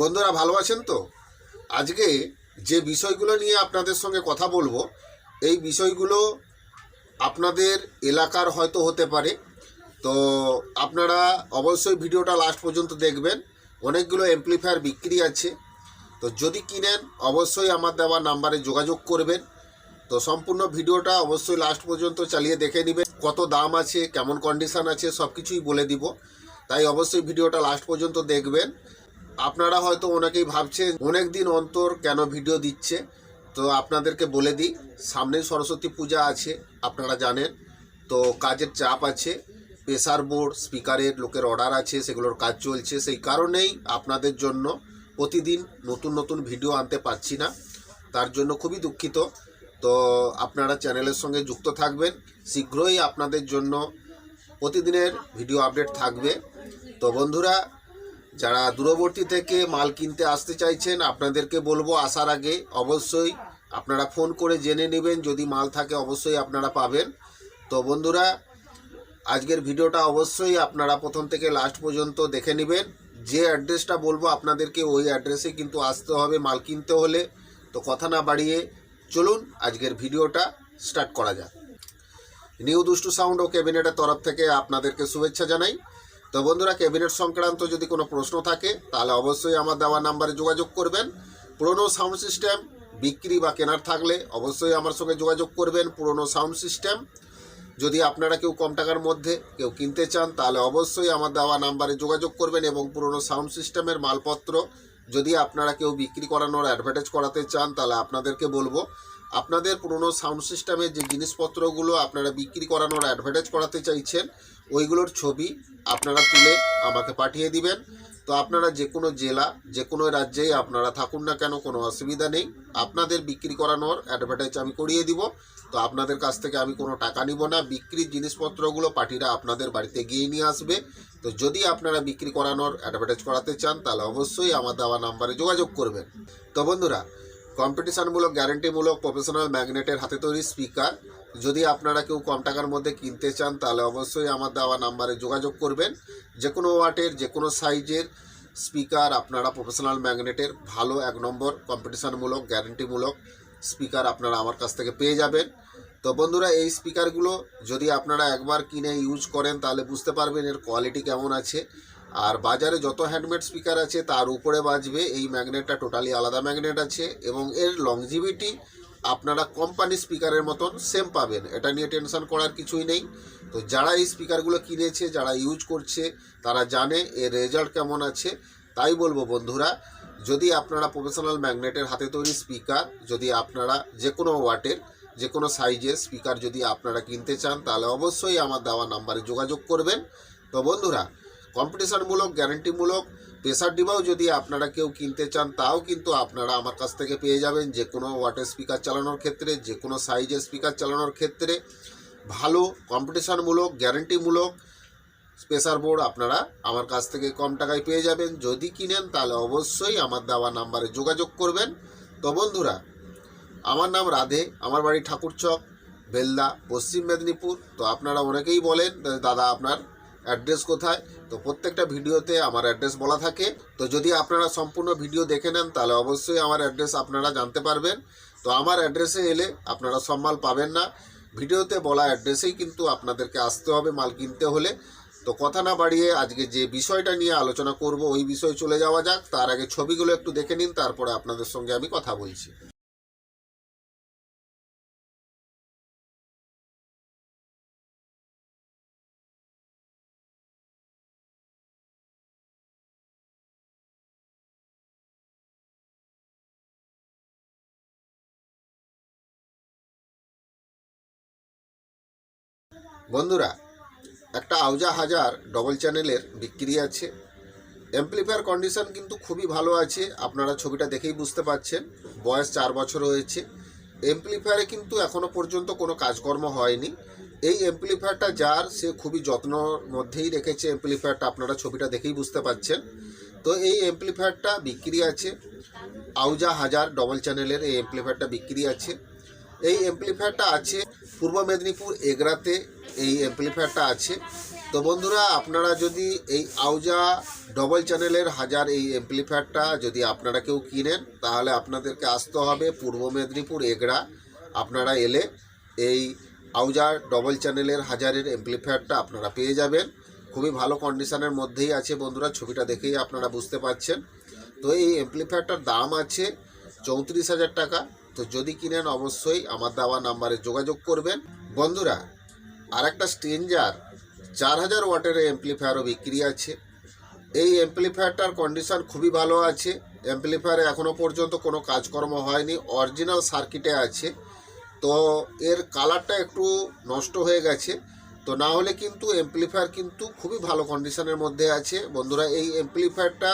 বন্ধুরা ভালো আছেন তো? আজকে যে বিষয়গুলো নিয়ে আপনাদের সঙ্গে কথা বলব, এই বিষয়গুলো আপনাদের এলাকার হয়তো হতে পারে। তো আপনারা অবশ্যই ভিডিওটা লাস্ট পর্যন্ত দেখবেন। অনেকগুলো এমপ্লিফায়ার বিক্রি আছে। তো যদি কিনেন, অবশ্যই আমার দেওয়া নাম্বারে যোগাযোগ করবেন। তো সম্পূর্ণ ভিডিওটা অবশ্যই লাস্ট পর্যন্ত চালিয়ে দেখে নেবেন। কত দাম আছে, কেমন কন্ডিশন আছে সব কিছুই বলে দিব। তাই অবশ্যই ভিডিওটা লাস্ট পর্যন্ত দেখবেন। আপনারা হয়তো অনেকেই ভাবছেন অনেক দিন অন্তর কেন ভিডিও দিচ্ছে? তো আপনাদেরকে বলে দিই, সামনেই সরস্বতী পূজা আছে, আপনারা জানেন। তো কাজের চাপ আছে, প্রেসার বোর্ড, স্পিকারের লোকের অর্ডার আছে, সেগুলোর কাজ চলছে। সেই কারণেই আপনাদের জন্য প্রতিদিন নতুন নতুন ভিডিও আনতে পারছি না। তার জন্য খুবই দুঃখিত। তো আপনারা চ্যানেলের সঙ্গে যুক্ত থাকবেন। শীঘ্রই আপনাদের জন্য প্রতিদিনের ভিডিও আপডেট থাকবে। তো বন্ধুরা যারা দূরবর্তী থেকে মাল কিনতে আসতে চাইছেন, আপনাদেরকে বলব আসার আগে অবশ্যই আপনারা ফোন করে জেনে নেবেন, যদি মাল থাকে অবশ্যই আপনারা পাবেন। তো বন্ধুরা, আজকের ভিডিওটা অবশ্যই আপনারা প্রথম থেকে লাস্ট পর্যন্ত দেখে নেবেন। যে অ্যাড্রেসটা বলব আপনাদেরকে, ওই অ্যাড্রেসে কিন্তু আসতে হবে মাল কিনতে হলে। তো কথা না বাড়িয়ে চলুন আজকের ভিডিওটা স্টার্ট করা যাক। নিউ দুষ্টু সাউন্ড ও ক্যাবিনেটের তরফ থেকে আপনাদেরকে শুভেচ্ছা জানাই। তো বন্ধুরা, ক্যাবিনেট সংক্রান্ত যদি কোনো প্রশ্ন থাকে, তাহলে অবশ্যই আমার দেওয়া নাম্বারে যোগাযোগ করবেন। পুরনো সাউন্ড সিস্টেম, বিক্রি বা কেনার থাকলে অবশ্যই আমার সঙ্গে যোগাযোগ করবেন পুরনো সাউন্ড সিস্টেম। যদি আপনারা কেউ কম টাকার মধ্যে কেউ কিনতে চান, তাহলে অবশ্যই আমার দেওয়া নাম্বারে যোগাযোগ করবেন এবং পুরনো সাউন্ড সিস্টেমের মালপত্র যদি আপনারা কেউ বিক্রি করানোর, অ্যাডভার্টাইজ করাতে চান, তাহলে আপনাদেরকে বলব। আপনাদের পুরনো সাউন্ড সিস্টেমের যে জিনিসপত্রগুলো আপনারা বিক্রি করানোর, অ্যাডভার্টাইজ করাতে চাইছেন ওইগুলোর ছবি আপনারা তুলে আমাকে পাঠিয়ে দিবেন। তো আপনারা যে কোনো জেলা, যে কোনো রাজ্যেই আপনারা থাকুন না কেন, কোনো অসুবিধা নেই। আপনাদের বিক্রি করানোর অ্যাডভার্টাইজ আমি করিয়ে দিব। তো আপনাদের কাছ থেকে আমি কোনো টাকা নিব না। বিক্রির জিনিসপত্রগুলো পার্টিরা আপনাদের বাড়িতে গিয়ে নিয়ে আসবে। তো যদি আপনারা বিক্রি করানোর অ্যাডভার্টাইজ করাতে চান, তাহলে অবশ্যই আমার দেওয়া নাম্বারে যোগাযোগ করবেন। তো বন্ধুরা কম্পিটিশনমূলক গ্যারেন্টিমূলক প্রফেশনাল ম্যাগনেটের হাতে তৈরি স্পিকার যদি আপনারা কেউ কম টাকার মধ্যে কিনতে চান, তাহলে অবশ্যই আমার দেওয়া নাম্বারে যোগাযোগ করবেন। যে কোনো ওয়াটের যে কোনো সাইজের স্পিকার আপনারা প্রফেশনাল ম্যাগনেটের, ভালো এক নম্বর, কম্পিটিশনমূলক, গ্যারেন্টিমূলক স্পিকার আপনারা আমার কাছ থেকে পেয়ে যাবেন। তো বন্ধুরা, এই স্পিকারগুলো যদি আপনারা একবার কিনে ইউজ করেন, তাহলে বুঝতে পারবেন এর কোয়ালিটি কেমন আছে। আর বাজারে যত হ্যান্ডমেড স্পিকার আছে, তার উপরে বাজবে এই ম্যাগনেটটা, টোটালি আলাদা ম্যাগনেট আছে এবং এর লংজিভিটি আপনারা কোম্পানি স্পিকারের মতন সেম পাবেন। এটা নিয়ে টেনশন করার কিছুই নেই। তো যারা এই স্পিকারগুলো কিনেছে, যারা ইউজ করছে, তারা জানে এর রেজাল্ট কেমন আছে। তাই বলব বন্ধুরা, যদি আপনারা প্রফেশনাল ম্যাগনেটের হাতে তৈরি স্পিকার যদি আপনারা যে কোনো ওয়াটের যে কোনো সাইজের স্পিকার যদি আপনারা কিনতে চান, তাহলে অবশ্যই আমার দেওয়া নাম্বারে যোগাযোগ করবেন। তো বন্ধুরা কম্পিটিশনমূলক গ্যারেন্টিমূলক প্রেসার ডিবাও যদি আপনারা কেউ কিনতে চান, তাও কিন্তু আপনারা আমার কাছ থেকে পেয়ে যাবেন যে কোনো ওয়াটার স্পিকার চালানোর ক্ষেত্রে যে কোনো সাইজের স্পিকার চালানোর ক্ষেত্রে। ভালো কম্পিটিশনমূলক গ্যারেন্টিমূলক স্পেশার বোর্ড আপনারা আমার কাছ থেকে কম টাকায় পেয়ে যাবেন। যদি কিনেন, তাহলে অবশ্যই আমার দেওয়া নাম্বারে যোগাযোগ করবেন। তো বন্ধুরা, আমার নাম রাধে, আমার বাড়ি ঠাকুরচক বেলদা, পশ্চিম মেদিনীপুর। তো আপনারা অনেকেই বলেন, দাদা, আপনার অ্যাড্রেস কোথায়? তো প্রত্যেকটা ভিডিওতে আমার অ্যাড্রেস বলা থাকে। তো যদি আপনারা সম্পূর্ণ ভিডিও দেখে নেন, তাহলে অবশ্যই আমার অ্যাড্রেস আপনারা জানতে পারবেন। তো আমার অ্যাড্রেসে এলে আপনারা সব মাল পাবেন না। ভিডিওতে বলা অ্যাড্রেসেই কিন্তু আপনাদেরকে আসতে হবে মাল কিনতে হলে। তো কথা না বাড়িয়ে আজকে যে বিষয়টা নিয়ে আলোচনা করব, ওই বিষয়ে চলে যাওয়া যাক। তার আগে ছবিগুলো একটু দেখে নিন, তারপরে আপনাদের সঙ্গে আমি কথা বলছি। বন্ধুরা, একটা আউজা হাজার ডবল চ্যানেলের বিক্রি আছে। অ্যাম্পলিফায়ার কন্ডিশন কিন্তু খুবই ভালো আছে, আপনারা ছবিটা দেখেই বুঝতে পারছেন, বয়স চার বছর হয়েছে। অ্যাম্পলিফায়ারে কিন্তু এখনও পর্যন্ত কোনো কাজকর্ম হয়নি। এই অ্যাম্পলিফায়ারটা যার, সে খুবই যত্নর মধ্যেই রেখেছে অ্যাম্পলিফায়ারটা আপনারা ছবিটা দেখেই বুঝতে পারছেন। তো এই অ্যাম্পলিফায়ারটা বিক্রি আছে, আউজা হাজার ডবল চ্যানেলের এই অ্যাম্পলিফায়ারটা বিক্রি আছে। এই অ্যাম্পলিফায়ারটা আছে পূর্ব মেদিনীপুর এগরাতে, এই অ্যাম্পলিফায়ারটা আছে। তো বন্ধুরা, আপনারা যদি এই আউজা ডবল চ্যানেলের হাজার এই এমপ্লিফায়ারটা যদি আপনারা কেউ কিনেন, তাহলে আপনাদেরকে আসতে হবে পূর্ব মেদিনীপুর এগরা। আপনারা এলে এই আউজা ডবল চ্যানেলের হাজারের এমপ্লিফায়ারটা আপনারা পেয়ে যাবেন। খুবই ভালো কন্ডিশনের মধ্যেই আছে বন্ধুরা, ছবিটা দেখেই আপনারা বুঝতে পারছেন। তো এই এমপ্লিফায়ারটার দাম আছে চৌত্রিশ হাজার টাকা। তো যদি কিনেন অবশ্যই আমার দেওয়া নাম্বারে যোগাযোগ করবেন। বন্ধুরা আর একটা স্ট্রেঞ্জার চার হাজার ওয়াটের এমপ্লিফায়ারও বিক্রি আছে। এই এমপ্লিফায়ারটার কন্ডিশন খুবই ভালো আছে। এমপ্লিফায়ারে এখনও পর্যন্ত কোনো কাজকর্ম হয়নি, অরিজিনাল সার্কিটে আছে। তো এর কালারটা একটু নষ্ট হয়ে গেছে। তো না হলে কিন্তু এমপ্লিফায়ার কিন্তু খুবই ভালো কন্ডিশনের মধ্যে আছে। বন্ধুরা, এই এমপ্লিফায়ারটা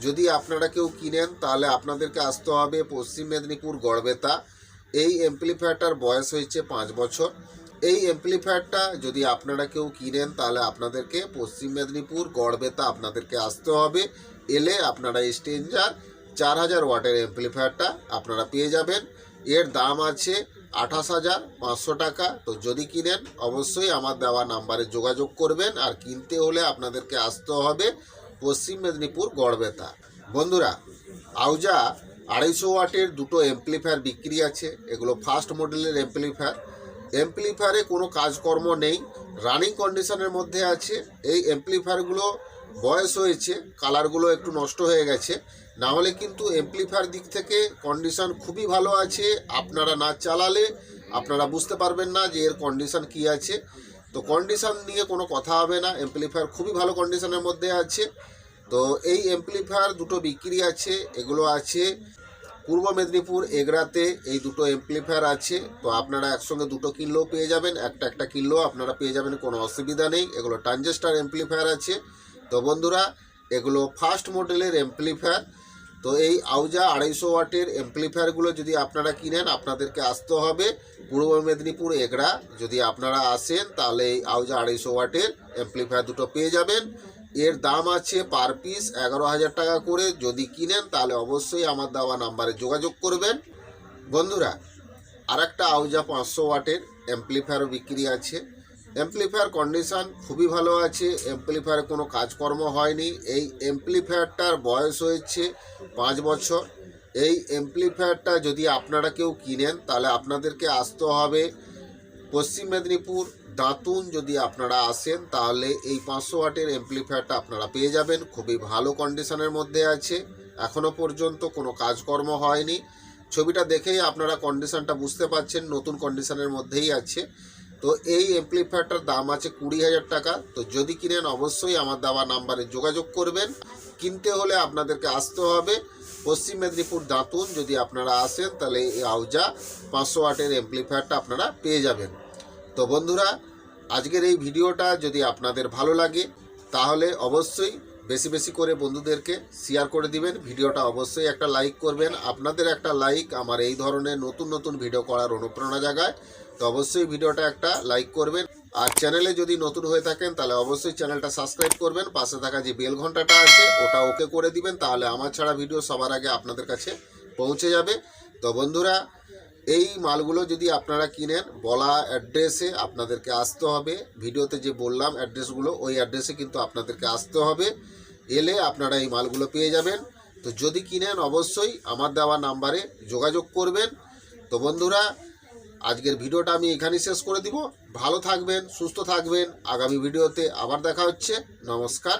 যদি আপনারা কেউ কিনেন, তাহলে আপনাদেরকে আসতে হবে পশ্চিম মেদিনীপুর গড়বেতা। এই এমপ্লিফায়ারটার বয়স হয়েছে পাঁচ বছর। এই এমপ্লিফায়ারটা যদি আপনারা কেউ কিনেন, তাহলে আপনাদেরকে পশ্চিম মেদিনীপুর গড়বেতা আপনাদেরকে আসতে হবে। এলে আপনারা স্টেঞ্জার চার হাজার ওয়াটের এমপ্লিফায়ারটা আপনারা পেয়ে যাবেন। এর দাম আছে আঠাশ হাজার পাঁচশো টাকা। তো যদি কিনেন, অবশ্যই আমার দেওয়া নাম্বারে যোগাযোগ করবেন। আর কিনতে হলে আপনাদেরকে আসতে হবে পশ্চিম মেদিনীপুর গড়বেতা বন্ধুরা, আউজা আড়াইশো ওয়াটের দুটো এমপ্লিফায়ার বিক্রি আছে। এগুলো ফার্স্ট মডেলের এমপ্লিফায়ার এমপ্লিফায়ারে কোনো কাজকর্ম নেই। রানিং কন্ডিশনের মধ্যে আছে। এই এমপ্লিফায়ারগুলো বয়স হয়েছে কালারগুলো একটু নষ্ট হয়ে গেছে। না হলে কিন্তু এমপ্লিফায়ার দিক থেকে কন্ডিশন খুবই ভালো আছে। আপনারা না চালালে আপনারা বুঝতে পারবেন না যে এর কন্ডিশন কি আছে। তো কন্ডিশন নিয়ে কোনো কথা হবে না। এমপ্লিফায়ার খুবই ভালো কন্ডিশনের মধ্যে আছে। তো এই এমপ্লিফায়ার দুটো বিক্রি আছে, এগুলো আছে পূর্ব মেদিনীপুর এগরাতে, এই দুটো এমপ্লিফায়ার আছে। তো আপনারা একসঙ্গে দুটো কিনলেও পেয়ে যাবেন, একটা একটা কিনলেও আপনারা পেয়ে যাবেন, কোনো অসুবিধা নেই। এগুলো ট্রানজেস্টার এমপ্লিফায়ার আছে। তো বন্ধুরা, এগুলো ফার্স্ট মডেলের এমপ্লিফায়ার তো এই আউজা আড়াইশো ওয়াটের এমপ্লিফায়ারগুলো যদি আপনারা কিনেন, আপনাদেরকে আসতে হবে পূর্ব মেদিনীপুর এগড়া। যদি আপনারা আসেন, তাহলে এই আউজা আড়াইশো ওয়াটের এমপ্লিফায়ার দুটো পেয়ে যাবেন। এর দাম আছে পার পিস এগারো হাজার টাকা করে। যদি কিনেন, তাহলে অবশ্যই আমার দেওয়া নাম্বারে যোগাযোগ করবেন। বন্ধুরা আর একটা আউজা পাঁচশো ওয়াটের এমপ্লিফায়ারও বিক্রি আছে। এমপ্লিফায়ার কন্ডিশন খুবই ভালো আছে। এমপ্লিফায়ারে কোনো কাজকর্ম হয়নি। এই এমপ্লিফায়ারটার বয়স হয়েছে পাঁচ বছর। এই এমপ্লিফায়ারটা যদি আপনারা কেউ কিনেন, তাহলে আপনাদেরকে আসতে হবে পশ্চিম মেদিনীপুর। দাঁতুন যদি আপনারা আসেন, তাহলে এই পাঁচশো ওয়াটের এমপ্লিফায়ারটা আপনারা পেয়ে যাবেন। খুবই ভালো কন্ডিশনের মধ্যে আছে। এখনও পর্যন্ত কোনো কাজকর্ম হয়নি। ছবিটা দেখেই আপনারা কন্ডিশনটা বুঝতে পারছেন। নতুন কন্ডিশনের মধ্যেই আছে। তো এই এমপ্লিফায়ারটার দাম আছে কুড়ি হাজার টাকা। তো যদি কিনেন, অবশ্যই আমার দেওয়া নাম্বারে যোগাযোগ করবেন। কিনতে হলে আপনাদেরকে আসতে হবে। পশ্চিম মেদিনীপুর দাঁতুন, যদি আপনারা আসেন, তাহলে এই আউজা পাঁচশো ওয়াটের এমপ্লিফায়ারটা আপনারা পেয়ে যাবেন। তো বন্ধুরা, আজকের এই ভিডিওটা যদি আপনাদের ভালো লাগে, তাহলে অবশ্যই বেশি বেশি করে বন্ধুদেরকে শেয়ার করে দিবেন। ভিডিওটা অবশ্যই একটা লাইক করবেন। আপনাদের একটা লাইক আমার এই ধরনের নতুন নতুন ভিডিও করার অনুপ্রেরণা জাগায়। তো অবশ্যই ভিডিওটা একটা লাইক করবেন। আর চ্যানেলে যদি নতুন হয়ে থাকেন, তাহলে অবশ্যই চ্যানেলটা সাবস্ক্রাইব করবেন। পাশে থাকা যে বেল ঘন্টাটা আছে, ওটা ওকে করে দিবেন। তাহলে আমার ছাড়া ভিডিও সবার আগে আপনাদের কাছে পৌঁছে যাবে। তো বন্ধুরা, এই মালগুলো যদি আপনারা কিনেন, বলা অ্যাড্রেসে আপনাদেরকে আসতে হবে। ভিডিওতে যে বললাম অ্যাড্রেসগুলো ওই অ্যাড্রেসে কিন্তু আপনাদেরকে আসতে হবে। এলে আপনারা এই মালগুলো পেয়ে যাবেন। তো যদি কিনেন, অবশ্যই আমার দেওয়া নাম্বারে যোগাযোগ করবেন। তো বন্ধুরা আজকের ভিডিওটা আমি এখানেই শেষ করে দিব। ভালো থাকবেন, সুস্থ থাকবেন। আগামী ভিডিওতে আবার দেখা হচ্ছে। নমস্কার।